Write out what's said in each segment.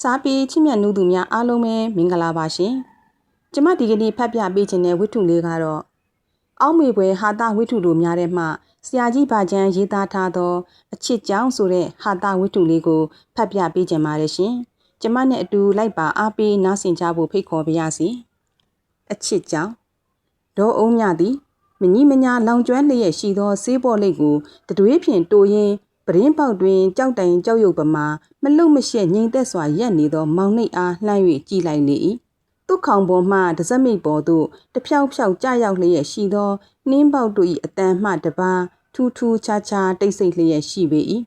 စားပြီးချစ်မြတ်နူးသူများအားလုံးပဲမင်္ဂလာပါရှင်။ကျမဒီကနေ့ဖတ်ပြပေးခြင်းတဲ့ဝတ္ထုလေးကတော့အောက်မေပွဲဟာတာဝတ္ထုတို့များထဲမှဆရာကြီးပါချမ်းရေးသားထားသောအချစ်ကြောင်းဆိုတဲ့ဟာတာဝတ္ထုလေးကိုဖတ်ပြပေးခြင်းပါတယ်ရှင်။ကျမနဲ့အတူလိုက်ပါအားပေးနားဆင်ကြဖို့ဖိတ်ခေါ်ပါရစေ။အချစ်ကြောင်းဒေါ်အုံးမြသည်မကြီးမညာလောင်ကျွမ်းလျက်ရှိသောဆေးပေါ်လိတ်ကိုတတွေးဖြင့်တိုးရင်း ပရင်းပေါက်တွင်ကြောက်တိုင်ကြောက်ရွံ့ပမာမလုံမရှက်ငြိမ်သက်စွာရက်နေသောမောင်နှိပ်အားလှမ်း၍ကြည်လိုက်လေ၏သူ့ခေါင်ပေါ်မှတစက်မိတ်ပေါ်သို့တဖြောက်ဖြောက်ကြရောက်လျက်ရှိသောနှင်းပေါက်တို့၏အတန်မှတပါထူးထူးခြားခြားတိတ်ဆိတ်လျက်ရှိပေ၏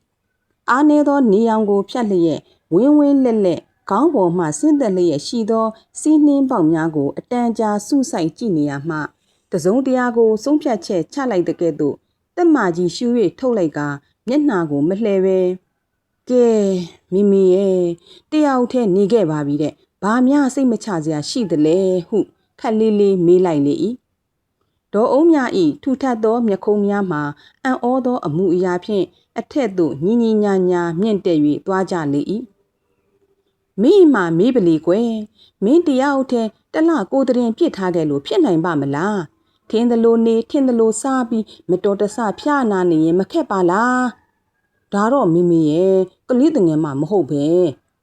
အားနေသောနေအောင်ကိုဖြတ်လျက်ဝင်းဝင်းလက်လက်ခေါင်းပေါ်မှဆင်းသက်လျက်ရှိသောစီးနှင်းပေါက်များကိုအတန်ကြာစုဆိုင်ကြည့်နေရမှတစုံတရာကိုဆုံးဖြတ်ချက်ချလိုက်တဲ့ကဲ့သို့တက်မာကြီးရှူ၍ထုတ်လိုက်က မျက်နှာကိုမလှဲပဲကဲမိမိရဲ့တယောက်တည်းနေခဲ့ပါပြီတဲ့ဘာများစိတ်မချစရာရှိသလဲဟုခက်လေးလေးမေးလိုက်လေ၏ဒေါ်အုံးမြဤထူထပ်သောမျက်ခုံးများမှာအံ့ဩသောအမှုအရာဖြင့်အထက်သို့ညီညီညာညာမြင့်တက်၍သွားကြလေ၏မိမမေးပလီကွယ်မင်းတယောက်တည်းတလကိုတရင်ပြစ်ထားခဲ့လို့ဖြစ်နိုင်ပါမလားထင်းသလိုနေထင်းသလိုစားပြီးမတော်တဆဖျားနာနေရင်မခက်ပါလား ဒါတော့မိမိရဲ့ကလေးတငယ်မှမဟုတ်ပဲ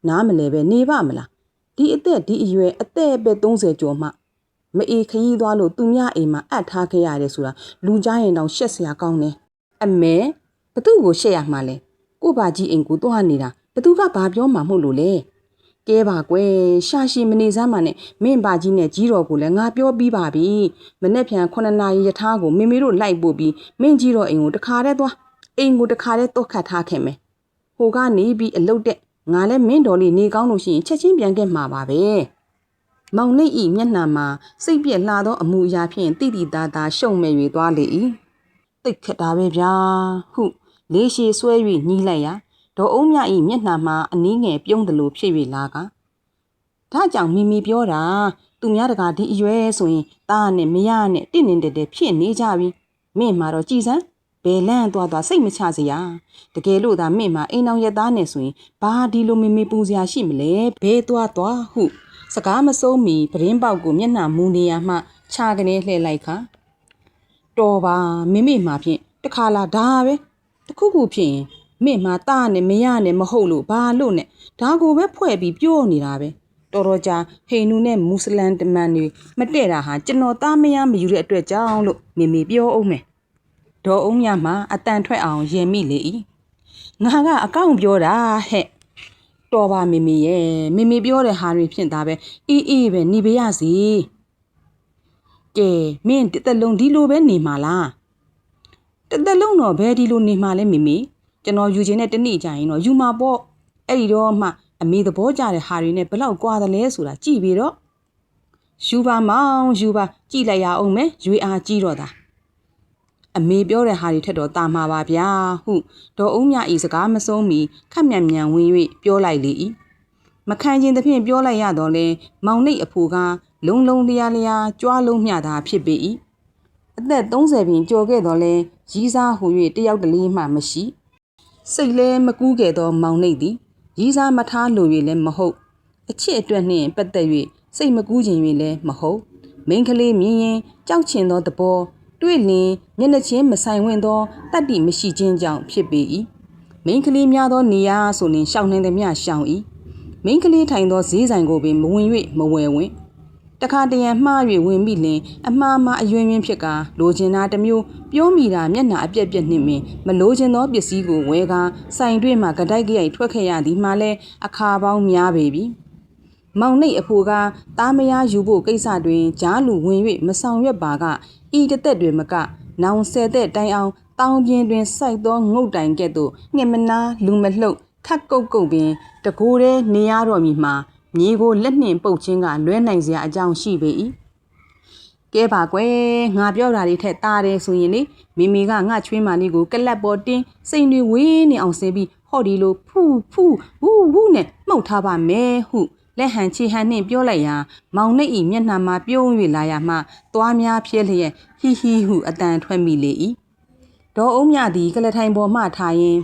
နားမလဲပဲနေပါမလားဒီအသက်ဒီအရွယ်အသက်ပဲ30ကျော်မှမအေးခရီးသွားလို့သူများအိမ်မှာအပ်ထားခဲ့ရတယ်ဆိုတာလူကြားရင်တောင်ရှက်စရာကောင်းတယ်အမဲဘသူ့ကိုရှက်ရမှာလဲကိုပါကြီးအိမ်ကိုသွားနေတာဘသူကဘာပြောမှမဟုတ်လို့လဲကဲပါကွယ်ရှာရှိမနေစမ်းပါနဲ့မင်းပါကြီးနဲ့ကြီးတော်ကိုလည်းငါပြောပြီးပါပြီမနေ့ပြန်9နာရီယထာကိုမိမိတို့လိုက်ပို့ပြီးမင်းကြီးတော်အိမ်ကိုတခါတည်းသွား အိမ်ကိုတခါတည်းတော့ခတ်ထားခဲ့မယ်ဟိုကနေပြီးအလုတ်တဲ့ငါလည်းမင်းတော်လေးနေကောင်းလို့ရှိရင်ချက်ချင်းပြန်ခဲ့မှာပါပဲမောင်နှိပ်ဤမျက်နှာမှာစိတ်ပြက်လှသောအမှုအရာဖြင့်တိတိသားသားရှုံမဲ့၍သွားလေ၏တိတ်ခက်တာပဲဗျာဟုလေးရှည်ဆွဲ၍ညီးလိုက်ရာဒေါ်အုံးမြဤမျက်နှာမှာအနည်းငယ်ပြုံးတယ်လို့ဖြစ်၍လာကဒါကြောင့်မိမိပြောတာသူများတကာဒီအရွယ်ဆိုရင်တားနဲ့မရနဲ့တင့်နေတယ်ဖြစ်နေကြပြီမင်းမှာတော့ကြည်စမ်း ဘယ်လန့်သွားသွားစိတ်မချစရာတကယ်လို့သာမင်းမှာအိမ်အောင်ရသားနဲ့ဆိုရင်ဘာဒီလိုမမေပူစရာရှိမလဲဘဲသွားသွားဟုစကားမစိုးမီပရင်းပေါက်ကိုမျက်နှာမူနေရမှခြာကနေလှည့်လိုက်ခါတော်ပါမိမိမှာဖြင့်တခါလာဒါပဲတခုခုဖြစ်ရင်မင်းမှာတာနဲ့မရနဲ့မဟုတ်လို့ဘာလို့နဲ့ဒါကိုပဲဖွဲ့ပြီးပြောနေတာပဲတော်တော်ကြာဟိန္ဒူနဲ့မွတ်စလန်တမန်တွေမတည့်တာဟာကျွန်တော်သားမရမယူတဲ့အတွက်ကြောင့်လို့မိမိပြောအောင်မယ် ဒေါ်အုံးမြမှာအတန်ထွက်အောင်ရင်မိလေ၏ငါကအကောင့်ပြောတာဟဲ့တော်ပါမိမိရဲ့မိမိပြောတဲ့ဟာတွေဖြင့်ဒါပဲအေးအေးပဲနေပါရစေကဲမင်းတစ်သက်လုံးဒီလိုပဲနေမှာလားတစ်သက်လုံးတော့ဘယ်ဒီလိုနေမှာလဲမိမိကျွန်တော်ယူခြင်းနဲ့တနေ့ကြာရင်တော့ယူမှာပေါ့အဲ့ဒီတော့မှအမေသဘောကျတဲ့ဟာတွေနဲ့ဘလောက်ကွာတယ်လဲဆိုတာကြည့်ပြီးတော့ယူပါမောင်ယူပါကြည့်လိုက်ရအောင်မယ်ရွေအားကြီးတော့တာ အမေပြောတဲ့ဟာတွေထက်တော့တာမှာပါဗျာဟုဒေါ်အုံးမြဤစကားမဆုံးမီခက်မြန်မြန်ဝင်၍ပြောလိုက်လေ၏မခံခြင်းသဖြင့်ပြောလိုက်ရတော့လဲမောင်နှိပ်အဖိုးကလုံလုံလျားလျားကြွားလုံးမျှတာဖြစ်ပေ၏အသက်30ပင်ကျော်ခဲ့တော့လဲရီးစားဟူ၍တယောက်တလေးမှမရှိစိတ်လဲမကူးခဲ့သောမောင်နှိပ်သည်ရီးစားမထားလို၍လည်းမဟုတ်အချစ်အတွက်နှင့်ပတ်သက်၍စိတ်မကူးခြင်း၍လည်းမဟုတ်မိန်းကလေးမြင်ရင်ကြောက်ချင်သောသဘော တွေ့လင်မျက်နှာချင်းမဆိုင်ဝင်သောတတ္တိမရှိခြင်းကြောင့်ဖြစ်ပေ၏မိန်းကလေးများသောနေရာဆိုရင်ရှောင်းနှင်းသည်မြရှောင်း၏မိန်းကလေးထိုင်သောဈေးဆိုင်ကိုပင်မဝင်၍မဝယ်ဝင်တခါတရံမှား၍ဝင်ပြီလင်အမှားမှားအယွင်းယွင်းဖြစ်ကာလိုချင်တာတစ်မျိုးပြောမိတာမျက်နှာအပြက်ပြက်နှင့်ပင်မလိုချင်သောပစ္စည်းကိုဝယ်ကာဆိုင်တွင်မှကတိုက်ကြိုက်ထွက်ခဲ့ရသည်မှလည်းအခါပေါင်းများပေပြီမောင်နှိပ်အဖိုးကသားမယားယူဖို့ကိစ္စတွင်ကြားလူဝင်၍မဆောင်ရွက်ပါက ဤတသက်တွင်မက နောင်ဆယ်သက်တိုင်အောင်တောင်ပြင်းတွင်စိုက်သောငုတ်တိုင်ကဲ့သို့ငှက်မနာလူမလှုပ်ခတ်ကုတ်ကုတ်ပင်တကိုယ်တည်းနေရတော့မည်မှာမြေကိုလက်နှင့်ပုတ်ခြင်းကလွဲနိုင်စရာအကြောင်းရှိပေ၏ကဲပါကွယ်ငါပြောတာတွေထက်တာတယ်ဆိုရင်လေမိမိကငါချွေးမာလေးကိုကလပ်ပေါ်တင်းစိန်တွေဝင်းနေအောင်ဆင်းပြီးဟော်ဒီလိုဖူးဖူးဝူးဝူးနဲ့မှုတ်ထားပါမယ်ဟု လက်ဟန်ချီဟန်နှင့်ပြောလိုက်ရာမောင်နှိပ်ဤမျက်နှာမှာပြုံး၍လာရမှသွားများဖြဲလျက်ဟီဟီဟုအတန်ထွက်မိလေ၏ဒေါ်အုံးမြသည်ကလထိုင်ပေါ်မှထားရင်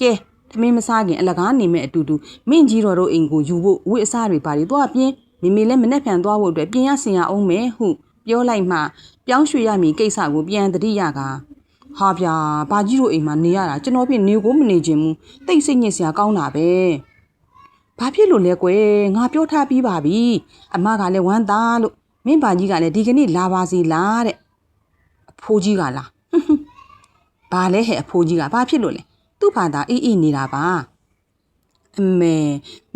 ကဲထသမင်းမစားခင်အလကားနေမဲ့အတူတူမင့်ကြီးတော်တို့အိမ်ကိုယူဖို့ဝိအစားတွေပါပြီးသွားပြင်းမိမိလည်းမနှက်ဖြန်သွားဖို့အတွက်ပြင်ရဆင်ရအောင်မယ်ဟုပြောလိုက်မှပြောင်းရွှေ့ရမည်ကိစ္စကိုပြန်တတိယကဟာဗျာဘာကြီးတို့အိမ်မှာနေရတာကျွန်တော်ဖြင့်နေကိုမနေချင်ဘူးတိတ်စိတ်ညစ်စရာကောင်းတာပဲ ဘာဖြစ်လို့လဲကွယ်ငါပြောထားပြီးပါပြီအမကလည်းဝမ်းသာလို့မင်းဘာကြီးကလည်းဒီကနေ့လာပါစီလားတဲ့အဖိုးကြီးကလားဘာလဲဟဲ့အဖိုးကြီးကဘာဖြစ်လို့လဲသူ့ဘာသာအေးအေးနေတာပါအမေ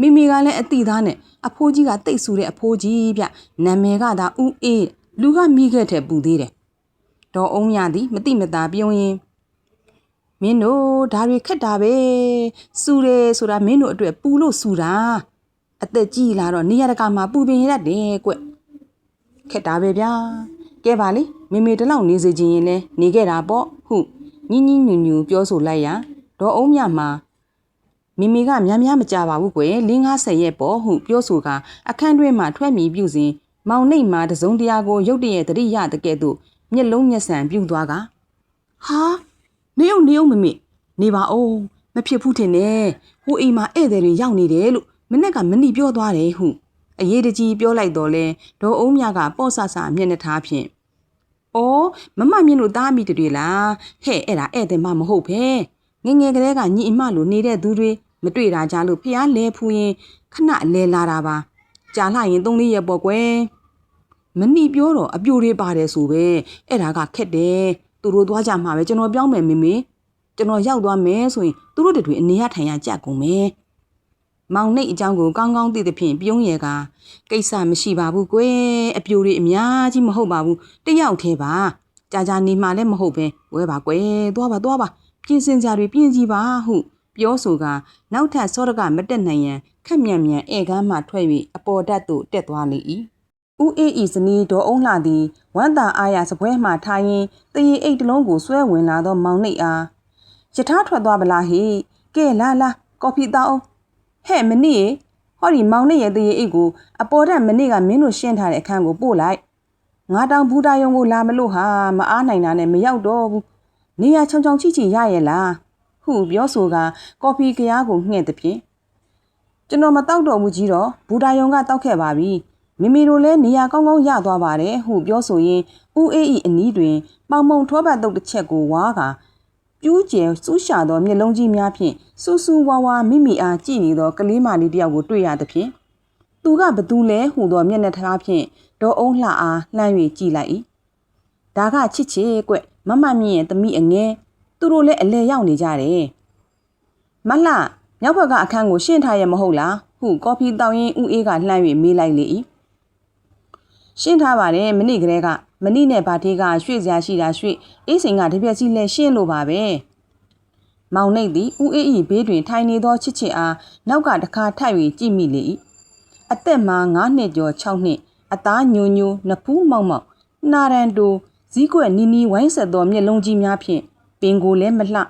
မိမိကလည်းအတိသားနဲ့အဖိုးကြီးကတိတ်ဆူတဲ့အဖိုးကြီးဗျနာမည်ကသာဥအေးလူကမိခဲ့တဲ့ပူသေးတယ်ဒေါ်အုံးမြသည်မတိမတာပြုံးရင် မင်းတို့ဒါတွေခက်တာပဲစူတယ်ဆိုတာမင်းတို့အတွက်ပူလို့စူတာအသက်ကြီးလာတော့နေရတကာမှာပူပင်ရတယ်ကွခက်တာပဲဗျာကဲပါလေမေမေတလောက်နေစေခြင်းရင်လဲနေခဲ့တာပေါ့ဟုညင်းညင်းညူညူပြောဆိုလိုက်ရာဒေါ်အုံးမြမှာမိမိကများများမကြပါဘူးကွယ်လင်း90ရဲ့ပေါ့ဟုပြောဆိုကအခန်းတွင်းမှထွက်မြည်ပြုစဉ်မောင်နှိတ်မှာတစုံတရာကိုရုတ်တရက်တရိရတကဲ့သို့မျက်လုံးမျက်စံပြုတ်သွားကဟာ နေအောင်နေအောင်မမေနေပါအောင်မဖြစ်ဘူးထင်နဲ့ဟိုအိမ်မှာဧည့်သည်တွေရောက်နေတယ်လို့မနေ့ကမနီပြောသွားတယ်ဟုအရေးတကြီးပြောလိုက်တော့လဲဒေါ်အုံးမြကပေါ့ဆဆမျက်နှာထားဖြင့်။အော်မမမြင့်လို့တားမိတွေလားဟဲ့အဲ့ဒါဧည့်သည်မှမဟုတ်ပဲငငယ်ကလေးကညီအမလိုနေတဲ့သူတွေမတွေ့တာကြလို့ဖျားလဲဖူးရင်ခဏလဲလာတာပါကြာလှရင်သုံးလေးရက်ပေါ့ကွယ်မနီပြောတော့အပြိုတွေပါတယ်ဆိုပဲအဲ့ဒါကခက်တယ် သူတို့သွားကြမှာပဲကျွန်တော်ပြောင်းမယ်မေမေကျွန်တော်ရောက်သွားမယ်ဆိုရင်သူတို့တွေအနေရထိုင်ရကြကုန်မယ်မောင်နှိတ်အကြောင်းကိုကောင်းကောင်းသိသဖြင့်ပြုံးရကကိစ္စမရှိပါဘူးကွယ်အပြိုတွေအများကြီးမဟုတ်ပါဘူးတယောက်တည်းပါကြာကြာနေမှလည်းမဟုတ်ပဲဝဲပါကွယ်သွားပါသွားပါပြင်စင်ကြတွေပြင်ကြည့်ပါဟုပြောဆိုကနောက်ထပ်စောရကမတက်နိုင်ရန်ခက်မြန်မြန်ဧကန်းမှထွက်၍အပေါ်ဓာတ်သို့တက်သွားလေ၏ ဦးအေးဤဇနီးဒေါ်အုံးလှသည်ဝမ်းသာအားရစပွဲမှထားရင်းတရေအိတ်တလုံးကိုဆွဲဝင်လာသောမောင်နှိတ်အားယထာထွက်သွားပလားဟိကဲလာလာကော်ဖီတောင်းအောင်ဟဲ့မနစ်ဟောဒီမောင်နှိတ်ရဲ့တရေအိတ်ကိုအပေါ်ဓာတ်မနစ်ကမင်းတို့ရှင်းထားတဲ့အခန်းကိုပို့လိုက်ငါတောင်ဘူးတာယုံကိုလာမလို့ဟာမအားနိုင်တာနဲ့မရောက်တော့ဘူးနေရချောင်ချောင်ချိချိရရဲ့လားဟုပြောဆိုကကော်ဖီကရားကိုငှဲ့သည်ဖြင့်ကျွန်တော်မတောက်တော့ဘူးကြီးတော့ဘူတာယုံကတောက်ခဲ့ပါပြီ မိမိတို့လည်းနေရာကောင်းကောင်းရသွားပါတယ်ဟုပြောဆိုရင်းဦးအေးဤအနီးတွင်ပေါင်မုံထောပတ်တုတ်တစ်ချက်ကိုဝါကပြူးကျဲစူးရှာသောမျက်လုံးကြီးများဖြင့်စူးစူးဝါဝါမိမိအားကြည့်နေသောကလေးမလေးတစ်ယောက်ကိုတွေ့ရသဖြင့်သူကဘသူလဲဟုသောမျက်နှာထားဖြင့်ဒေါ်အုံးလှအားလှမ်း၍ကြည့်လိုက်၏ဒါကချစ်ချစ်ကွမမမြင့်ရဲ့သမီးအငယ်သူတို့လည်းအလဲရောက်နေကြတယ်မလှမြောက်ဘက်ကအခန်းကိုရှင်းထားရမဟုတ်လားဟုကော်ဖီတောင်းရင်ဦးအေးကလှမ်း၍မေးလိုက်လေ၏ ရှင်းထားပါတယ်မနေ့ကလေးကမနေ့နဲ့ဗာတေးကရွှေ့စရာရှိတာရွှေ့အေးစိန်ကတပြက်စီလဲရှင်းလို့ပါပဲမောင်နှိတ်သည်ဦးအေးဤဘေးတွင်ထိုင်နေသောချစ်ချစ်အားနောက်ကတခါထိုက်၍ကြည့်မိလေ၏အသက်မှာ9နှစ်ကျော်6နှစ်အသားညိုညိုနဖူးမောက်မောက်နာရန်တိုဇီးကွက်နီနီဝိုင်းဆက်သောမျက်လုံးကြီးများဖြင့်ပင်ကိုလည်းမလှ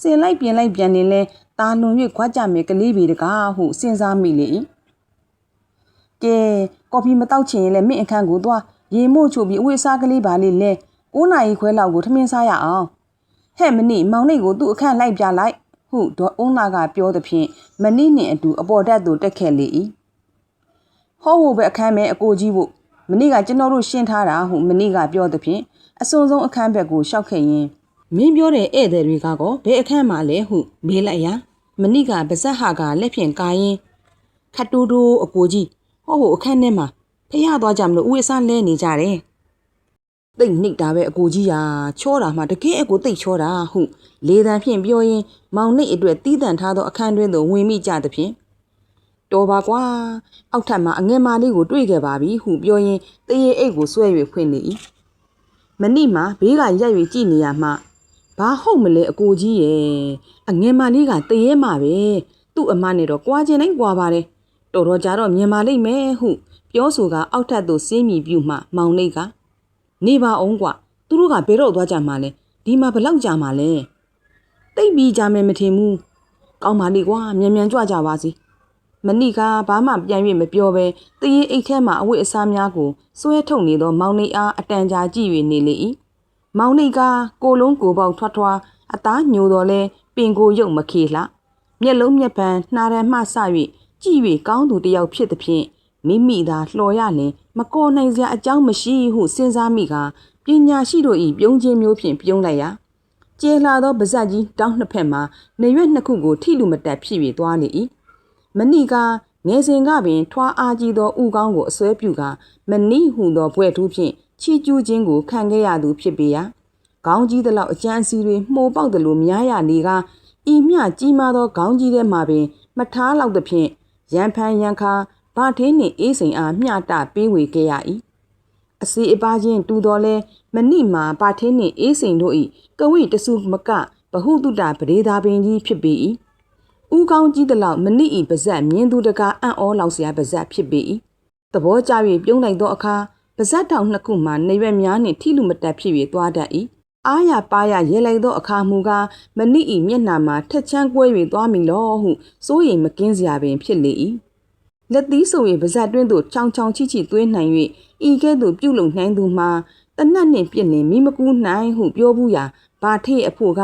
စင်လိုက်ပြင်လိုက်ပြန်နေလဲတာလွန်၍ခွာကြမယ်ကလေးပေတကားဟုစဉ်းစားမိလေ၏ ကဲကော်ဖီမတောက်ချင်ရင်လည်းမင့်အခန်းကိုသွားရေမို့ချို့ပြီးအဝေးစားကလေးပါလေးလဲ9နာရီခွဲလောက်ကိုထမင်းစားရအောင်ဟဲ့မနစ်မောင်နှိတ်ကိုသူ့အခန်းလိုက်ပြလိုက်ဟုဒေါ်အုံးလာကပြောသဖြင့်မနစ်နှင့်အတူအပေါ်တက်သို့တက်ခဲ့လေ၏ဟောဝပဲအခန်းပဲအကိုကြီးဖို့မနေ့ကကျွန်တော်တို့ရှင်းထားတာဟုမနေ့ကပြောသဖြင့်အစွန်ဆုံးအခန်းဘက်ကိုရှောက်ခဲ့ရင်မင်းပြောတဲ့ဧည့်သည်တွေကကောဘယ်အခန်းမှာလဲဟုမေးလိုက်ရာမဏိကပါဇက်ဟာကလက်ဖြင့်ကာရင်ခတ်တူတူအကိုကြီး ဟောဟိုအခန်းထဲမှာဖျားသွားကြမလို့ဦးအစားလဲနေကြတယ်တိတ်နှိပ်တာပဲအကိုကြီးရာချောတာမှတကယ်အကိုတိတ်ချောတာဟုလေတံဖြင့်ပြောရင်မောင်နှိပ်အတွက်တီးတန့်ထားသောအခန်းတွင်သို့ဝင်မိကြသဖြင့်တော်ပါကွာအောက်ထပ်မှာအငယ်မလေးကိုတွေ့ခဲ့ပါပြီဟုပြောရင်တရေအိတ်ကိုဆွဲ၍ဖွင့်လေ၏မဏိမှာဘေးကရက်၍ကြည့်နေရမှဘာဟုတ်မလဲအကိုကြီးရဲ့အငယ်မလေးကတရေမှပဲသူ့အမနဲ့တော့ကြွားခြင်းတိုင်းကြွားပါတယ် တော်တော်ကြတော့မြင်ပါလိမ့်မယ်ဟုပြောဆိုကအောက်ထပ်သို့ဆင်းမိပြုမှမောင်နှိတ်ကနေပါအောင်ကွသူတို့ကဘယ်တော့သွားကြမှာလဲဒီမှာဘလောက်ကြာမှာလဲတိတ်ပြီးကြမယ်မထင်ဘူးကောင်းပါလိကွာမြန်မြန်ကြွကြပါစီမဏိကဘာမှပြန်၍မပြောဘဲတရင်အိတ်ထဲမှအဝတ်အစားများကိုစွဲထုတ်နေသောမောင်နှိတ်အားအတန်ကြာကြည့်၍နေလေ၏မောင်နှိတ်ကကိုလုံးကိုပေါက်ထွားထွားအသားညိုတော်လဲပင်ကိုရုပ်မခေလှမျက်လုံးမျက်ပန်နှာရန်မှဆ၍ ကြည့်၍ကောင်းသူတစ်ယောက်ဖြစ်သည်ဖြင့်မိမိသာလှော်ရလင်မကောနိုင်စရာအကြောင်းမရှိဟုစဉ်းစားမိကပညာရှိတို့၏ပြုံးခြင်းမျိုးဖြင့်ပြုံးလိုက်ရာကျေလာသောပါဇက်ကြီးတောင်းနှစ်ဖက်မှနေရွက်နှစ်ခုကိုထိလူမတက်ဖြစ်၍သွားလေ၏မဏိကငယ်စဉ်ကပင်ထွားအားကြီးသောဥကောင်းကိုအစွဲပြုကမဏိဟုသောဘွဲ့ထူးဖြင့်ချီကျူးခြင်းကိုခံခဲ့ရသူဖြစ်ပေရာခေါင်းကြီးသလောက်အကျန်းစီတွေမှုန်ပေါက်သလိုများရနေကဤမျှကြီးမားသောခေါင်းကြီးထဲမှပင်မထားလောက်သဖြင့် ရန်ဖန်ရန်ခါဘာထင်းနှင့်အေးစိန်အားမျှတပေးဝေခဲ့ရ၏အစီအပါချင်းတူတော်လဲမဏိမာဘာထင်းနှင့်အေးစိန်တို့၏ကဝိတစုမကဘဟုတုတပဒေသာပင်ကြီးဖြစ်ပေ၏ဥကောင်းကြီးသလောက်မဏိဤပါဇက်မြင်းသူတကာအံ့ဩလောက်စရာပါဇက်ဖြစ်ပေ၏သဘောကျ၍ပြုံးလိုက်သောအခါပါဇက်တောင်နှစ်ခုမှနေရွက်များနှင့်ထိလူမတက်ဖြစ်၍သွားတတ်၏ အားရပါရရဲလိုက်သောအခါမူကားမဏိဤမျက်နှာမှာထက်ချမ်းကွဲ၍သွားမိလောဟုစိုးရိမ်မကင်းစရာပင်ဖြစ်လေ၏လက်သီးဆို၍ပါဇက်တွင်းသို့ချောင်ချောင်ချိချိသွေးနိုင်၍ဤကဲ့သို့ပြုတ်လုံနှိုင်းသူမှာတနတ်နှင့်ပြစ်လင်မိမကူးနိုင်ဟုပြောဘူးရာဘာထေအဖို့က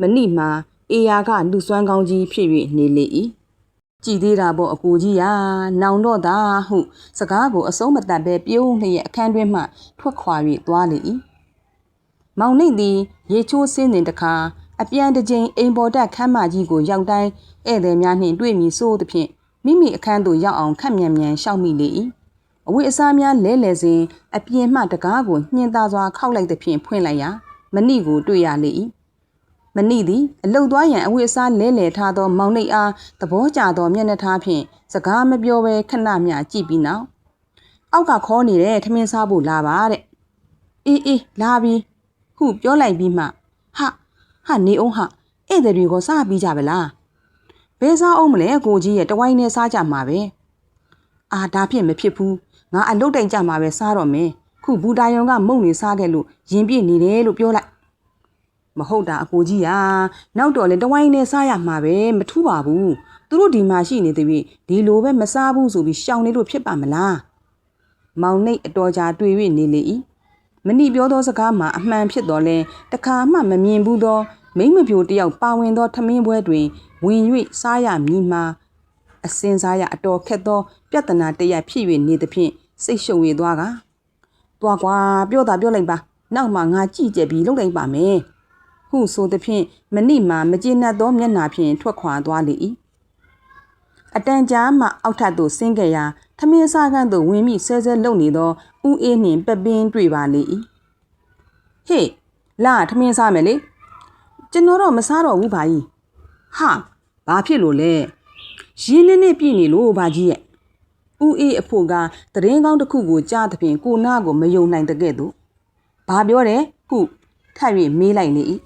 မဏိမှာအေယာကလူစွမ်းကောင်းကြီးဖြစ်၍နေလေ၏ကြည်သေးတာပေါ့အကိုကြီးရာနောင်တော့သာဟု စကားကိုအဆုံးမတတ်ဘဲပြုံးလျက်အခန်းတွင်မှထွက်ခွာ၍သွားလေ၏ မောင်နှိတ်သည်ရေချိုးစင်းတင်တခါအပြန်တစ်ကြိမ်အိမ်ပေါ်တက်ခမ်းမကြီးကိုရောက်တိုင်းဧည့်သည်များနှင့်တွေ့မိဆိုးသဖြင့်မိမိအခန်းသို့ရောက်အောင်ခက်မြန်မြန်ရှောက်မိလေ၏အဝိအစားများလဲလှယ်စဉ်အပြင်မှတကားကိုညှင်းသားစွာခောက်လိုက်သဖြင့်ဖွင့်လိုက်ရာမဏိကိုတွေ့ရလေ၏မဏိသည်အလုတ်သွားရန်အဝိအစားလဲလှယ်ထားသောမောင်နှိတ်အားသဘောကျသောမျက်နှာထားဖြင့်စကားမပြောဘဲခဏမျှကြည့်ပြီးနောက်အောက်ကခေါ်နေတဲ့ထမင်းစားဖို့လာပါတဲ့အေးအေးလာပြီ ဟုပြောလိုက်ပြီးမှဟာဟာနေအောင်ဟာဧည့်သည်တွေကိုစားပြီးကြပါလားဘယ်စားအောင်မလဲကိုကြီးရဲ့တဝိုင်းနဲ့စားကြမှာပဲအာဒါဖြင့်မဖြစ်ဘူးငါအလုတ်တိုင်ကြမှာပဲစားတော့မယ်ခုဘူတာယုံကမုံနေစားခဲ့လို့ရင်ပြည့်နေတယ်လို့ပြောလိုက်မဟုတ်တာအကိုကြီးอ่ะနောက်တော့လေတဝိုင်းနဲ့စားရမှာပဲမထူးပါဘူးသူတို့ဒီမှာရှိနေသေးပြီဒီလိုပဲမစားဘူးဆိုပြီးရှောင်နေလို့ဖြစ်ပါမလားမောင်နှိတ်အတော်ကြာတွေ့၍နေလေ၏ မဏိပြောသောစကားမှာအမှန်ဖြစ်တော်လဲတခါမှမမြင်ဘူးသောမိမ့်မပြိုတယောက်ပါဝင်သောထမင်းပွဲတွင် ဝင်၍စားရမည်မှာအစင်စားရအတော်ခက်သော ပြဿနာတရဖြစ်၍နေသဖြင့်စိတ်ရှုံရသွားကတွားကွာပြောတာပြောလိုက်ပါနောက်မှငါကြည့်ကြပြီးလုပ်လိုက်ပါမယ်ဟုဆိုသဖြင့်မဏိမှာမကျေနပ်သောမျက်နှာဖြင့်ထွက်ခွာသွားလေ၏ အတန်ကြာမှအောက်ထပ်သို့ဆင်းခဲ့ရာထမင်းစားခန်းသို့ဝင်မိဆဲဆဲလုံနေသောဦးအေးနှင့်ပပင်းတွေ့ပါလေ၏ဟေးလာထမင်းစားမယ်လေကျွန်တော်တော့မစားတော့ဘူးဘာကြီးဟာဘာဖြစ်လို့လဲရင်းနေနေပြည့်နေလို့ဘာကြီးရဲ့ဦးအေးအဖို့ကတရင်ကောင်းတစ်ခုကိုကြားသဖြင့်ကိုနာကိုမယုံနိုင်တဲ့ကဲ့သို့ဘာပြောတယ်ခုထပ်၍မေးလိုက်လေ၏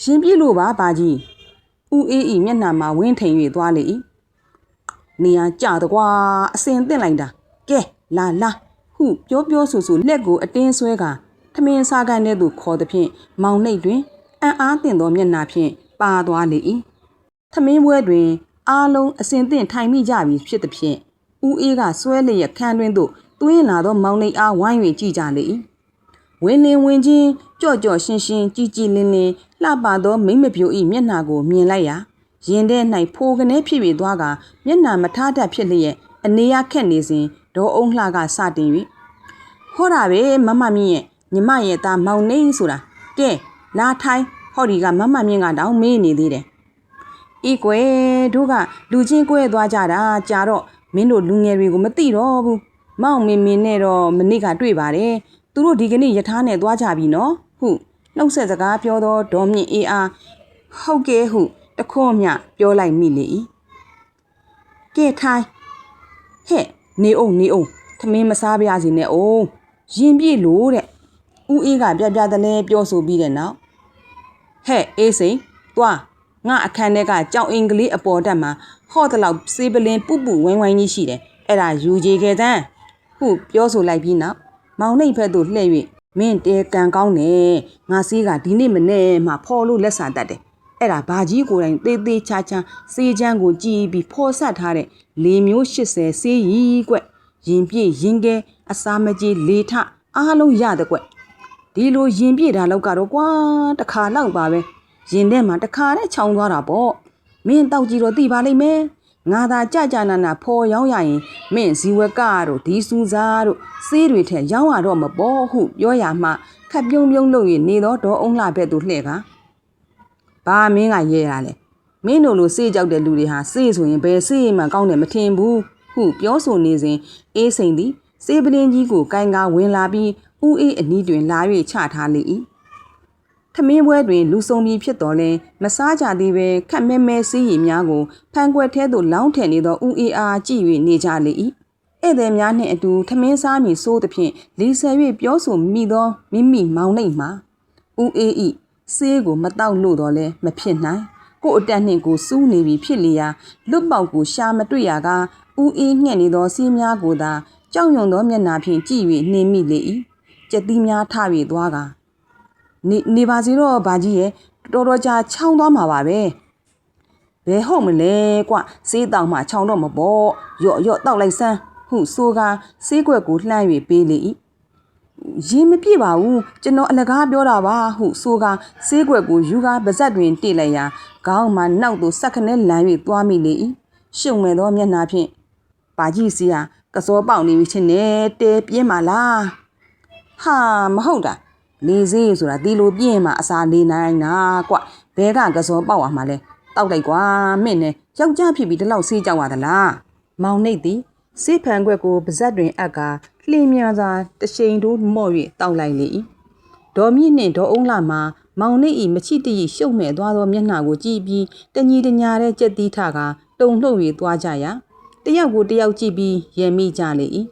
ရှင်ပြည့်လို့ပါဘာကြီးဦးအေးဤမျက်နှာမှာဝင်းထိန်၍သွားလေ၏ နေရာကြတကွာအစင်သင့်လိုက်တာကဲလာလာဟုပြောပြောဆိုဆိုလက်ကိုအတင်းဆွဲကထမင်းစားကန်တဲ့သူခေါ်သဖြင့်မောင်နှိပ်တွင်အံ့အားသင့်သောမျက်နှာဖြင့်ပါသွားလေ၏ထမင်းပွဲတွင်အားလုံးအစင်သင့်ထိုင်မိကြပြီဖြစ်သည်ဖြင့်ဦးအေးကဆွဲလျက်ခန်းတွင်သို့တွင်းလာသောမောင်နှိပ်အားဝိုင်း၍ကြည့်ကြလေ၏ဝင်းလင်းဝင်းချင်းကြော့ကြော့ရှင်းရှင်းကြည်ကြည်လင်းလင်းလှပသောမိမပြို၏မျက်နှာကိုမြင်လိုက်ရာ ရင်ထဲ၌ဖိုးကနေဖြစ်၍သွားကမျက်နှာမထားတတ်ဖြစ်လျက်အနေရခက်နေစဉ်ဒေါ်အုံးလှကစတင်၍ဟောတာပဲမမမြင့်ရဲ့ညီမရဲ့သားမောင်နေဆိုတာကဲလာထိုင်ဟောဒီကမမမြင့်ကတောင်မေးနေသေးတယ်ဤကွယ်တို့ကလူချင်းကွဲသွားကြတာကြာတော့မင်းတို့လူငယ်တွေကိုမသိတော့ဘူးမောင်မင်းမင်းနဲ့တော့မနေ့ကတွေ့ပါတယ်သူတို့ဒီကနေ့ယထာနဲ့သွားကြပြီနော်ဟုနှုတ်ဆက်စကားပြောသောဒေါ်မြင့်အေးအားဟုတ်ကဲ့ဟုတ ခွန်းမြပြောလိုက်မိလေ၏ကဲထိုင်ဟဲ့နေအောင်နေအောင်ထမင်းမစားပါရစေနဲ့အိုးရင်ပြည့်လို့တဲ့ဦးအေးကပြပြတလဲပြောဆိုပြီးတဲ့နောက်ဟဲ့အေးစိန်သွားငါအခန်းထဲကကြောင်အင်္ဂလိပ်အပေါ်တက်မှာဟော့တလောက်စေးပလင်းပုပုဝိုင်းဝိုင်းကြီးရှိတယ်အဲ့ဒါယူကြည်ခဲ့တဲ့ဟုပြောဆိုလိုက်ပြီးနောက်မောင်နှိပ်ဖက်သို့လှည့်၍မင်းတဲကန်ကောင်းတယ်ငါစီးကဒီနေ့မနေ့မှဖော်လို့လက်စာတတ်တယ် အဲ့ဒါဘာကြီးကိုယ်တိုင်သေးသေးချာချာစေးချမ်းကိုကြည်ပြီးဖော်ဆက်ထားတဲ့လေမျိုး80စေးကြီးကွရင်ပြည့်ရင်ကဲအစာမကြီးလေထအားလုံးရတဲ့ကွဒီလိုရင်ပြည့်တာလောက်ကတော့ကွာတခါလောက်ပါပဲရင်ထဲမှာတခါနဲ့ခြောင်သွားတာပေါ့မင်းတောက်ကြည့်တော့သိပါလိမ့်မယ်ငါသာကြကြနာနာဖော်ရောင်းရရင်မင်းဇီဝကတို့ဒီစူစာတို့စေးတွေထက်ရောင်းရတော့မပေါ်ဟုပြောရမှခက်ပြုံးပြုံးလုပ်ရင်နေတော့ဒေါ်အုံးလှဘက်သို့လှည့်က ဘာမင်းကရဲရလဲမင်းတို့လိုစေးကြောက်တဲ့လူတွေဟာစေးဆိုရင်ဘယ်စေးမှကောင်းတယ်မထင်ဘူးဟုပြောဆိုနေစဉ်အေးစိန်သည်စေးပလင်းကြီးကိုကိုင်ကားဝင်လာပြီးဥအေးအနီးတွင်လာ၍ချထားလေ၏ထမင်းပွဲတွင်လူဆုံပြီးဖြစ်တော်လဲမစားကြသေးပဲခက်မဲမဲစီးရီများကိုဖန်ကွက်ထဲသို့လောင်းထည့်နေသောဥအေးအားကြည့်၍နေကြလေ၏ဧည့်သည်များနှင့်အတူထမင်းစားမည်စိုးသဖြင့်လီဆယ်၍ပြောဆိုမိသောမိမိမောင်နှိပ်မှာဥအေးဤ ဆေးကိုမတောက်လို့တော့လဲမဖြစ်နိုင်ကို့အတက်နှင့်ကိုစူးနေပြီဖြစ်လျာလွတ်ပေါက်ကိုရှာမတွေ့ရကဥအေးငှက်နေသောစီးများကိုသာကြောက်ရွံ့သောမျက်နှာဖြင့်ကြည့်၍နေမိလေ၏ကြက်သီးများထ၍သွားကနေနေပါစီတော့ဘာကြီးရဲ့တော်တော်ကြာချောင်းသွားမှာပါပဲဘယ်ဟုတ်မလဲကွစေးတောင်မှချောင်းတော့မပေါ့ရော့ရော့တောက်လိုက်စမ်းဟုဆိုကာစေးကွက်ကိုလှမ်း၍ပေးလေ၏ ရင်မပြည့်ပါဘူးကျွန်တော်အလကားပြောတာပါဟုဆိုကာစေးကွက်ကိုယူကာပါဇက်တွင်တိလိုက်ရာခေါင်းမှနောက်သို့ဆက်ခနဲလမ်း၍သွားမိလေ၏ရှုံမဲ့သောမျက်နှာဖြင့်ပါကြီးစီဟာကစောပေါက်နေပြီချင်းနဲ့တဲပြင်းပါလားဟာမဟုတ်တာလေစေးဆိုတာဒီလိုပြင်းမှအစာနေနိုင်တာကွဘဲကကစောပေါက်ရမှာလဲတောက်လိုက်ကွာမင်းနဲ့ယောက်ျားဖြစ်ပြီးဒီလောက်စေးကြောက်ရသလားမောင်နှိတ်သည်စေးဖန်ခွက်ကိုပါဇက်တွင်အပ်ကာ လှင်းမြန်စွာတရှိန်တို့မော့၍တောက်လိုက်လေ၏ဒေါ်မြင့်နှင့်ဒေါ်အုံးလာမှာမောင်နှိတ်၏မချစ်တည်ရှုပ်မဲ့သွားသောမျက်နှာကိုကြည့်ပြီးတညီတညာတဲ့ကြက်သီးထကတုံလှုပ်၍သွားကြရာတယောက်ကိုတယောက်ကြည့်ပြီးရမိကြလေ၏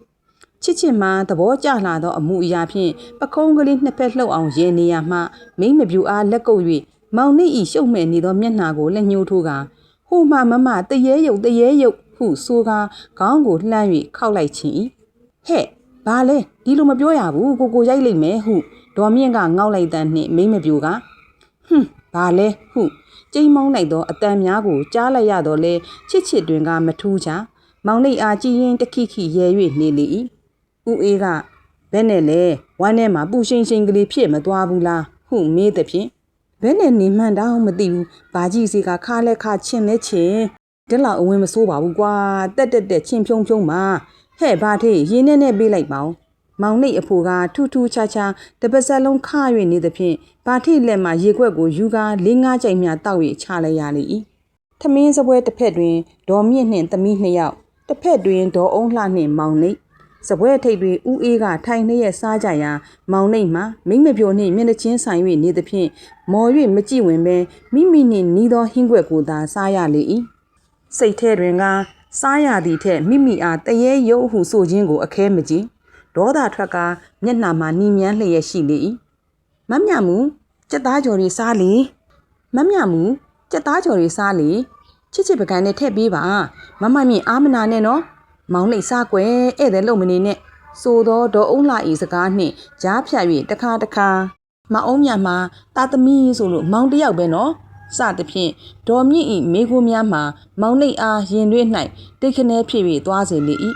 ချစ်ချစ်မှသဘောကျလာသောအမှုအရာဖြင့်ပခုံးကလေးနှစ်ဖက်လှုပ်အောင်ရဲနေရမှမိမ့်မပြူအားလက်ကုပ်၍မောင်နှိတ်၏ရှုပ်မဲ့နေသောမျက်နှာကိုလက်ညှိုးထိုးကဟိုမှမမတရေရုပ်တရေရုပ်ဟုဆိုကာခေါင်းကိုလှမ်း၍ခောက်လိုက်ခြင်း၏ဟဲ့ ဘာလဲဒီလိုမပြောရဘူးကိုကိုရိုက်လိုက်မယ်ဟုဒေါ်မြင့်ကငေါက်လိုက်တဲ့နှင့်မိမ့်မပြူကဟွန်းဘာလဲဟုကျိမ်းမောင်းလိုက်သောအတန်များကိုကြားလိုက်ရတော့လဲချစ်ချစ်တွင်ကမထူးချမောင်လေးအားကြည်ရင်တခိခိရဲ၍နေလေ၏ဦးအေးကဘဲနဲ့လဲဝမ်းထဲမှာပူရှိန်ရှိန်ကလေးဖြစ်မသွားဘူးလားဟုမေးသည်ဖြင့်ဘဲနဲ့နေမှန်တောင်မသိဘူးဘာကြီးစီကခါလဲခါချင်းလဲချင်းဒီလောက်အဝင်မစိုးပါဘူးကွာတက်တက်တက်ချင်းဖြုံဖြုံမှာ ဟဲ့ဘာထေးရင်းနဲ့နဲ့ပေးလိုက်ပါဦးမောင်နှိတ်အဖိုးကထူးထူးခြားခြားတပတ်ဆက်လုံးခ၍နေသဖြင့်ဘာထိလက်မှရေခွက်ကိုယူကားလေးငါးကြိမ်များတောက်၍ချလိုက်ရလေ၏ထမင်းစပွဲတစ်ဖက်တွင်ဒေါ်မြင့်နှင့်သမီးနှစ်ယောက်တစ်ဖက်တွင်ဒေါ်အုံးလှနှင့်မောင်နှိတ်စပွဲထိပ်တွင်ဦးအေးကထိုင်နှည့်ရဲ့စားကြရာမောင်နှိတ်မှမိမ့်မပြိုနှင့်မျက်နှချင်းဆိုင်၍နေသဖြင့်မော်၍မကြည့်ဝင်ပဲမိမိနှင့်နီးသောဟင်းခွက်ကိုသာစားရလေ၏စိတ်ထဲတွင်က စားရသည်ထက်မိမိအားတရေရုပ်ဟုဆိုခြင်းကိုအခဲမကြည့်ဒေါသထွက်ကမျက်နှာမှာနှီးမြန်းလျက်ရှိလေ၏မမြမူစက်သားကြော်ရီစားလေမမြမူစက်သားကြော်ရီစားလေချစ်ချစ်ပကံနဲ့ထည့်ပေးပါမမမြင့်အာမနာနဲ့နော်မောင်လိတ်စားကွယ်ဧည့်သည်လုံမနေနဲ့ဆိုသောဒေါ်အုံးလာဤစကားနှင့်ကြားဖြတ်၍တခါတခါမအုံးမြမှာတာသမီဆိုလို့မောင်တယောက်ပဲနော် စသဖြင့်ဒေါ်မြင့်ဤမိခိုးများမှာမောင်နှိတ်အားရင်တွဲ၌တိတ်ခနဲဖြစ်၍သွားစေလေ၏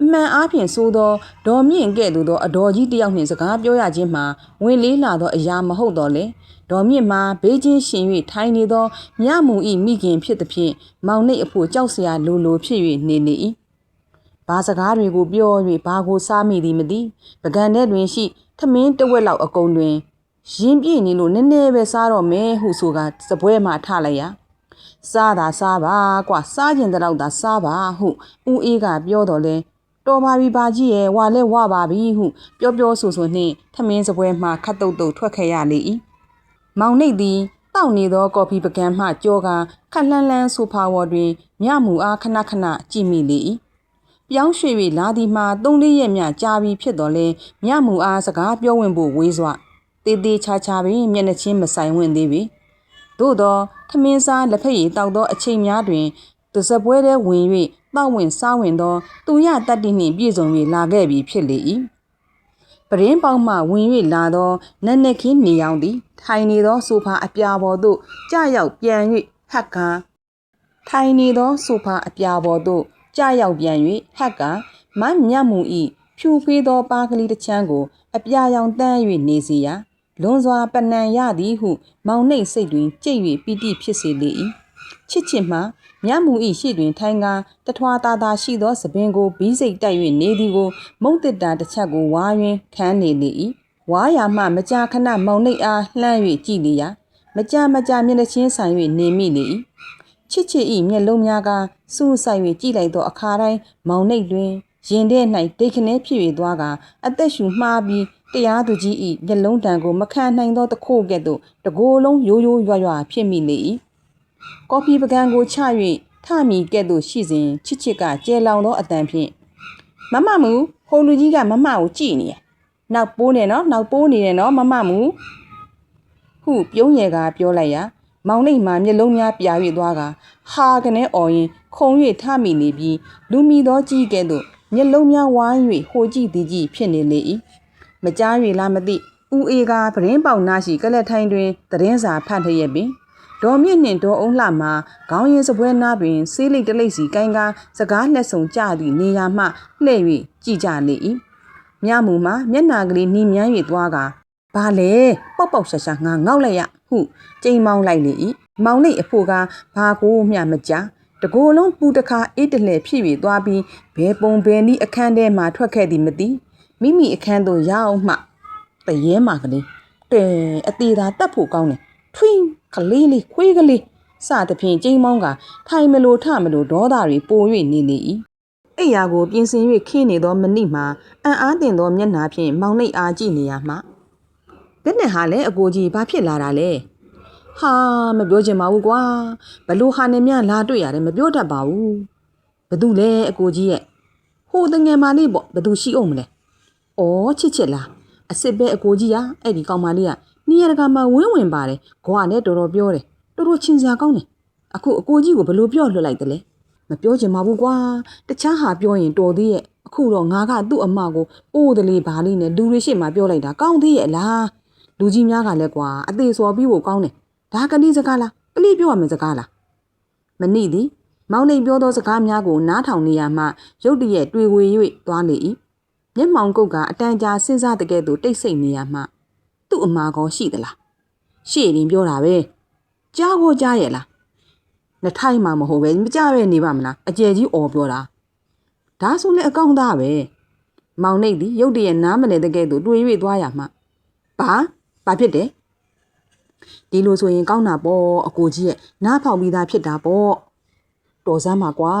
အမှန်အားဖြင့်ဆိုသောဒေါ်မြင့်ကဲ့သို့သောအတော်ကြီးတယောက်နှင့်စကားပြောရခြင်းမှာဝင်လေးလာသောအရာမဟုတ်တော့လေဒေါ်မြင့်မှာဘေးချင်းရှင်၍ထိုင်နေသောမြမူဤမိခင်ဖြစ်သည်ဖြင့်မောင်နှိတ်အဖို့ကြောက်စရာလိုလိုဖြစ်၍နေနေ၏ဘာစကားတွေကိုပြော၍ဘာကိုစားမိသည်မသိပကံထဲတွင်ရှိထမင်းတဝက်လောက်အကုန်တွင် ရင်ပြည့်နေလို့နည်းနည်းပဲစားတော့မယ်ဟုဆိုကစပွဲမှာထလိုက်ရစားတာစားပါကွာစားကျင်တဲ့တော့သာစားပါဟုဦးအေးကပြောတော့လဲတော်ပါပြီပါကြီးရဲ့ဝါလဲဝပါပြီဟုပြောပြောဆိုဆိုနှင့်ထမင်းစပွဲမှခတ်တုတ်တုတ်ထွက်ခဲ့ရလေ၏မောင်နှိပ်သည်တောက်နေသောကော်ဖီပကံမှကြောကခက်လှမ်းလှမ်းဆိုဖာဝေါ်တွင်မြမူအားခဏခဏကြည့်မိလေ၏ပြောင်းရွှေ့၍လာသည်မှာသုံးလေးရက်မြကြာပြီဖြစ်တော်လဲမြမူအားစကားပြောဝင်ဖို့ဝေးစွာ တေးသေးချာချာပင်မျက်နှချင်းမဆိုင်ဝင်သေးပြီသို့သောထမင်းစားလက်ဖက်ရည်တောက်သောအချိန်များတွင်တစပွဲထဲဝင်၍တောက်ဝင်စားဝင်သောသူရတတ္တိနှင့်ပြည့်စုံ၍လာခဲ့ပြီဖြစ်လေ၏ပရင်းပေါင်းမှဝင်၍လာသောနက်နက်ခင်းနေအောင်သည်ထိုင်နေသောဆိုဖာအပြာပေါ်သို့ကြရောက်ပြန်၍ဟက်ကာထိုင်နေသောဆိုဖာအပြာပေါ်သို့ကြရောက်ပြန်၍ဟက်ကမမြတ်မူဤဖြူဖေးသောပါကလေးတစ်ချမ်းကို အပြာရောင်တန်း၍နေစီရာ လွန်စွာပနံရသည်ဟု မောင်နှိတ်စိတ်တွင်ကြိတ်၍ပီတိဖြစ်စေလေ၏ချစ်ချစ်မှမြတ်မူဤရှိတွင်ထိုင်ကားတထွားသားသားရှိသောသပင်ကိုဘီးစိတ်တိုက်၍နေသည်ကို မုတ်တစ်တာတစ်ချက်ကိုဝါယွင်ခန်းနေလေ၏ဝါရမှမကြာခဏမောင်နှိပ်အားလှမ်း၍ကြည်လျာမကြာမကြာမျက်နှာချင်းဆိုင်၍နေမိလေ၏ချစ်ချစ်ဤမျက်လုံးများကစူးဆိုင်၍ကြည်လိုက်သောအခါတိုင်းမောင်နှိပ်တွင်ရင်ထဲ၌ဒိတ်ခနဲဖြစ်၍သွားကအသက်ရှူမှားပြီး တရားသူကြီးဤမျက်လုံးတံကိုမခံနိုင်သောတခို့ကဲ့သို့တကိုယ်လုံးရိုးရိုးရွရွဖြစ်မိလေ၏ကော်ဖီပကံကိုချ၍ထမီကဲ့သို့ရှိစဉ်ချစ်ချစ်ကကျဲလောင်သောအတန်ဖြင့်မမမူဟိုလူကြီးကမမကိုကြည့်နေရနောက်ပိုးနေနော်နောက်ပိုးနေတယ်နော်မမမူဟုပြုံးရယ်ကပြောလိုက်ရာမောင်နှိပ်မှမျက်လုံးများပြာ၍သွားကဟာကနေအော်ရင်ခုံ၍ထမိနေပြီးလူမီသောကြီးကဲ့သို့မျက်လုံးများဝိုင်း၍ဟိုကြည့်သည်ကြည့်ဖြစ်နေလေ၏ မကြား၍လားမသိဦးအေးကပရင်းပေါက်နာရှိကလက်ထိုင်တွင်သတင်းစာဖတ်လျက်ပင်ဒေါ်မြင့်နှင့်ဒေါ်အုံးလှမှခေါင်းရင်းစပွဲနားတွင်ဆေးလိတ်တလိတ်စီကိုင်းကားစကားလက်ဆောင်ကြသည့်နေရာမှလှည့်၍ကြည်ကြလေ၏မြမူမှာမျက်နာကလေးနှီးမြန်း၍သွားကဘာလဲပေါက်ပေါက်ရှာရှာငါငေါက်လိုက်ရဟုကြိမ်မောင်းလိုက်လေ၏မောင်နှိပ်အဖို့ကဘာကိုမျှမကြားတကိုယ်လုံးပူတခါအေးတလဲဖြစ်၍သွားပြီးဘဲပုံဘဲနီးအခန်းထဲမှထွက်ခဲ့သည်မသိ မိမိအခန်းသို့ရောက်မှတရဲမှကလေးတဲအသေးသာတတ်ဖို့ကောင်းတယ်ထွင်းကလေးလေးခွေးကလေးစသဖြင့်ကျိန်းမောင်းကထိုင်မလို့ထမလို့ဒေါသတွေပို၍နေလေ၏အိယာကိုပြင်ဆင်၍ခင်းနေသောမဏိမှာအံ့အားတင်သောမျက်နှာဖြင့်မောင်နှိပ်အားကြည့်နေရမှဘယ်နဲ့ဟာလဲအကိုကြီးဘာဖြစ်လာတာလဲဟာမပြောချင်ပါဘူးကွာဘလို့ဟာနေမြလာတွေ့ရတယ်မပြောတတ်ပါဘူးဘသူလဲအကိုကြီးရဲ့ဟိုတငယ်မလေးပေါ့ဘသူရှိအောင်မလဲ ဩချစ်ချစ်လားအစ်စ်ပဲအကိုကြီးရအဲ့ဒီကောင်မလေးကနေရတကာမှာဝင်းဝင်ပါတယ်ဂွာနဲ့တော်တော်ပြောတယ်တော်တော်ချင်းစရာကောင်းတယ်အခုအကိုကြီးကိုဘလို့ပြောလွတ်လိုက်တယ်လဲမပြောချင်ပါဘူးကွာတခြားဟာပြောရင်တော်သေးရဲ့အခုတော့ငါကသူ့အမကိုအိုးတလေးဘာလေးနဲ့လူတွေရှိမှပြောလိုက်တာကောင်းသေးရဲ့လားလူကြီးများကလည်းကွာအသေးစော်ပြီးဖို့ကောင်းတယ်ဒါကလေးစကားလားကလေးပြောရမယ့်စကားလားမနိသည်မောင်နှိမ်ပြောသောစကားများကိုနားထောင်နေရမှရုတ်တရက်တွေ့ဝေ၍သွားလေ၏ မျက်မှောင်ကုတ်ကအတန်ကြာစဉ်းစားတဲ့ကဲ့သို့တိတ်ဆိတ်နေရမှသူ့အမာကောရှိသလားရှေ့ရင်ပြောတာပဲကြားကိုကြားရဲ့လားနှစ်ထိုင်းမှမဟုတ်ပဲမကြပဲနေပါမလားအကျယ်ကြီးអော်ပြောတာဒါဆိုလည်းအကောင့်သားပဲမောင်နှိပ်သည်ရုတ်တရက်နားမလဲတဲ့ကဲ့သို့တွေး၍သွားရမှဘာဘာဖြစ်တယ်ဒီလိုဆိုရင်ကောင်းတာပေါ့အကိုကြီးရဲ့နားဖောက်ပြီးသားဖြစ်တာပေါ့ တော်စမ်းပါကွာ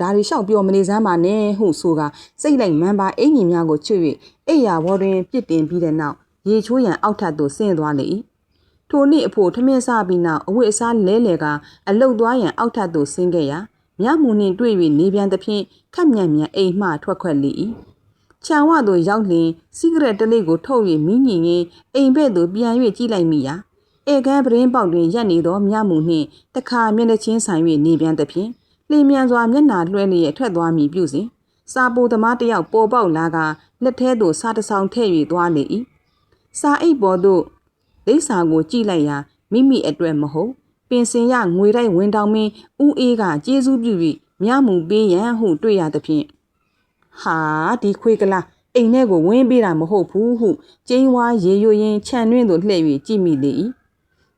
ဒါတွေလျှောက်ပြောမနေစမ်းပါနဲ့ဟုဆိုကစိတ်လိုက်မှန်းပါအင်ကြီးများကိုချွတ်၍အိယာဘောတွင်ပြစ်တင်ပြီးတဲ့နောက်ရေချိုးရန်အောက်ထပ်သို့ဆင်းသွားလေ၏ထိုနေ့အဖို့ထမင်းစားပြီးနောက်အဝတ်အစားလဲလဲကအလုတ်သွားရန်အောက်ထပ်သို့ဆင်းခဲ့ရာမြမှုနှင့်တွေ့၍နေပြန်သဖြင့်ခက်မြန်မြန်အိမ်မှထွက်ခွက်လေ၏ခြံဝသို့ရောက်လျင်စီဂရက်တလေးကိုထုတ်၍မိညင်ရင်အိမ်ဘက်သို့ပြန်၍ကြည့်လိုက်မိရာဧကန်ပရင်းပေါက်တွင်ရက်နေသောမြမှုနှင့်တခါမျက်နှချင်းဆိုင်၍နေပြန်သဖြင့် လင်းမြန်စွာမျက်နှာလွှဲလျက်ထွက်သွားမိပြုစဉ်စာပိုသမားတယောက်ပေါ်ပေါက်လာကလက်ထဲသို့စားတဆောင်ထည့်၍သွားလေ၏စာအိတ်ပေါ်သို့လိပ်စာကိုကြည့်လိုက်ရာမိမိအတွက်မဟုတ်ပင်စင်ရငွေတိုက်ဝင်တောင်မင်းဦးအေးကကျေးဇူးပြု၍မြမှုပေးရန်ဟုတွေ့ရသဖြင့်ဟာဒီခွေးကလားအိမ်ထဲကိုဝင်းပေးတာမဟုတ်ဘူးဟုကျင်းဝါရေရွရင်ခြံတွင်းသို့လှည့်၍ကြည့်မိလေ၏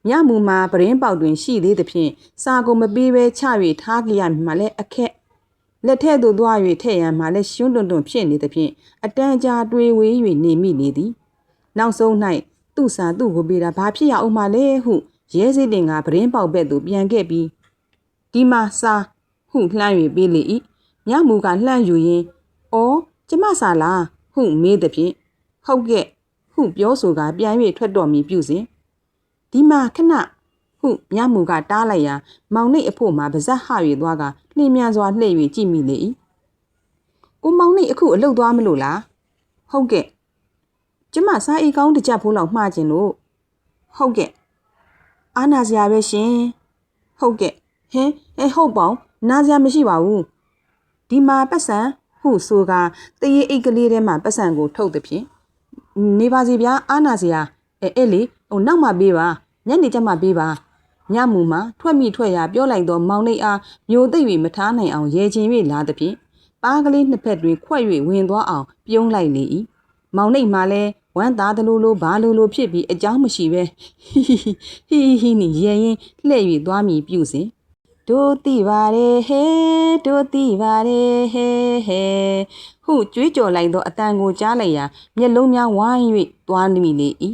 မြမှုမှာပရင်းပေါက်တွင်ရှိသေးသဖြင့်စာကိုမပေးဘဲချ၍ထားကြရမှလည်းအခက်လက်ထက်သို့သွား၍ထည့်ရန်မှလည်းရှွန်းတွန့်တွန့်ဖြစ်နေသဖြင့်အတန်ကြာတွေးဝေး၍နေမိလေသည်နောက်ဆုံး၌သူ့စာသူ့ကိုပေးတာဘာဖြစ်ရအောင်မလဲဟုရဲစိတ်တင်ကပရင်းပေါက်ဘက်သို့ပြန်ခဲ့ပြီးဒီမှာစာဟုလှမ်း၍ပေးလေ၏မြမှုကလှမ်းယူရင်းအော်ကျမစာလားဟုမေးသည်ဖြင့်ဟုတ်ကဲ့ဟုပြောဆိုကပြန်၍ထွက်တော်မူပြုစဉ် ဒီမှာခဏဟုမြမှုကတားလိုက်ရာမောင်နှိတ်အဖို့မှာပါဇက်ဟ၍သွားကနှင်းမြန်စွာလှည့်၍ကြည့်မိလေ၏ကိုမောင်နှိတ်အခုအလုတ်သွားမလို့လားဟုတ်ကဲ့ကျမစားအိကောင်းတစ်ချက်ဖိုးလောက်မှားခြင်းလို့ဟုတ်ကဲ့အာနာစရာပဲရှင်ဟုတ်ကဲ့ဟင်းအဲဟုတ်ပေါင်းနာစရာမရှိပါဘူးဒီမှာပတ်စံဟုဆိုကတရေအိတ်ကလေးထဲမှာပတ်စံကိုထုတ်သည်ဖြင့်နေပါစီဗျာအာနာစရာအဲအဲ့လေဟိုနောက်မှပေးပါ ညနေကျမှပေးပါညမူမှာထွက်မိထွက်ရပြောလိုက်တော့မောင်နှိပ်အားမျိုးသိပ်၍မထားနိုင်အောင်ရဲချင်း၍လာသည်ဖြင့်ပါးကလေးနှစ်ဖက်တွင်ခွက်၍ဝင်သွားအောင်ပြုံးလိုက်လေ၏မောင်နှိပ်မှလည်းဝမ်းသားသလိုလိုဘာလိုလိုဖြစ်ပြီးအကြောင်းမရှိပဲဟီဟီဟီဟီနီရဲရင်လှဲ့၍သွားမိပြုစဉ်တို့သိပါတယ်ဟဲတို့သိပါတယ်ဟဲဟဲဟုကြွေးကြော်လိုက်သောအတန်ကိုကြားလိုက်ရာမျက်လုံးများဝိုင်း၍သွားမိလေ၏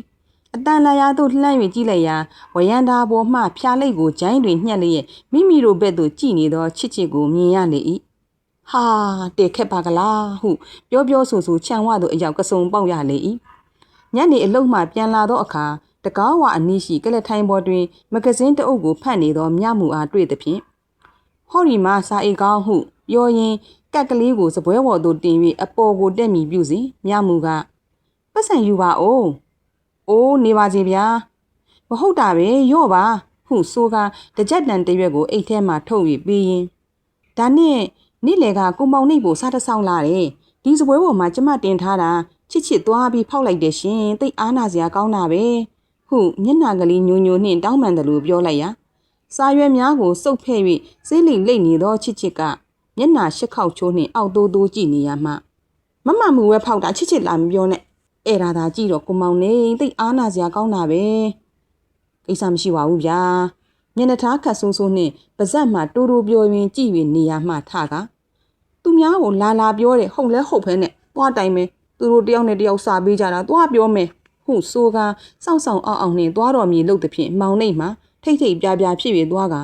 အတန်လာရာသို့လှမ်း၍ကြည့်လိုက်ရာဝရန်တာပေါ်မှဖျားလိတ်ကိုဂျိုင်းတွင်ညှက်လျက်မိမိတို့ဘက်သို့ကြည့်နေသောချစ်ချစ်ကိုမြင်ရလေ၏ဟာတေခက်ပါကလားဟုပြောပြောဆိုဆိုခြံဝသို့အယောက်ကစုံပေါက်ရလေ၏ညနေအလုံးမှပြန်လာသောအခါတကောင်းဝအနီးရှိကလထိုင်ပေါ်တွင်မဂဇင်းတအုပ်ကိုဖတ်နေသောမြမှုအားတွေ့သည်ဖြင့်ဟော်ရီမာစာအိတ်ကောင်းဟုပြောရင်ကက်ကလေးကိုစပွဲပေါ်သို့တင်၍အပေါ်ကိုတက်မိပြုစဉ်မြမှုကပတ်စံယူပါဦး။ အိုးနေပါစီဗျာ။မဟုတ်တာပဲရော့ပါဟုဆိုကတကြက်တန်တရွက်ကိုအိတ်ထဲမှထုတ်၍ပေးရင်ဒါနဲ့နေ့လေကကိုမောင်နှိပ်ဖို့စားတဆောင်းလာတယ်။ဒီစပွဲပေါ်မှာကျမတင်ထားတာချစ်ချစ်သွားပြီးဖောက်လိုက်တယ်ရှင်။တိတ်အားနာစရာကောင်းတာပဲ။ဟုမျက်နှာကလေးညိုညိုနှင့်တောင်းပန်တယ်လို့ပြောလိုက်ရာစာရွက်များကိုစုပ်ဖဲ့၍စေးလိမ်လိတ်နေသောချစ်ချစ်ကမျက်နှာရှစ်ခေါက်ချိုးနှင့်အောက်တိုးတိုးကြည့်နေရမှမမမှုဝဲဖောက်တာချစ်ချစ်လာမပြောနဲ့ အဲ့ဒါသာကြည့်တော့ကိုမောင်နေသိတ်အားနာစရာကောင်းတာပဲကိစ္စမရှိပါဘူးဗျာမျက်နှာထားခတ်ဆိုးဆိုးနှင့်ပါဇက်မှတိုးတိုးပြောရင်းကြည့်၍နေရမှထကသူများကိုလာလာပြောတယ်ဟုတ်လဲဟုတ်ဖဲနဲ့သွားတိုင်မယ်သူတို့တယောက်နဲ့တယောက်စာပေးကြတာသွားပြောမယ်ဟုဆိုကစောင့်ဆောင်အောင်အောင်နှင့်သွားတော်မီလို့သဖြင့်မောင်နှိပ်မှထိတ်ထိတ်ပြားပြားဖြစ်၍သွားက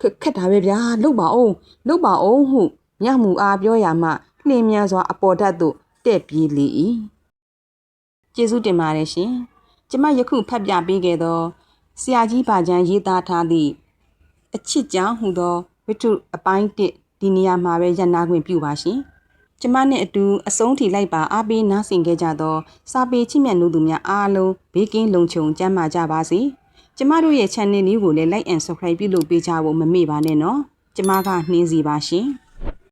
ခက်ခက်တာပဲဗျာလုတ်ပါအောင်လုတ်ပါအောင်ဟုညမှုအားပြောရမှနှင်းမြန်စွာအပေါ်ဓာတ်သို့တက်ပြေးလေ၏ ကျေးဇူးတင်ပါတယ်ရှင်ကျမယခုဖတ်ပြပေးခဲ့သောဆရာကြီးပါချမ်းရေးသားထားသည့်အချစ်ကြောင့်ဟူသောဝိတ္ထုအပိုင်း1ဒီနေရာမှာပဲရန်နာခွင့်ပြုပါရှင်ကျမနဲ့အတူအဆုံးထိလိုက်ပါအားပေးနားဆင်ခဲ့ကြသော စာပေချစ်မြတ်နိုးသူများအားလုံးဘေးကင်းလုံခြုံကျန်းမာကြပါစေ။ကျမတို့ရဲ့ channel လေးကိုလည်း like and subscribe ပြုလုပ်ပေးကြဖို့မမေ့ပါနဲ့နော်။ကျမကနှင်းစီပါရှင်။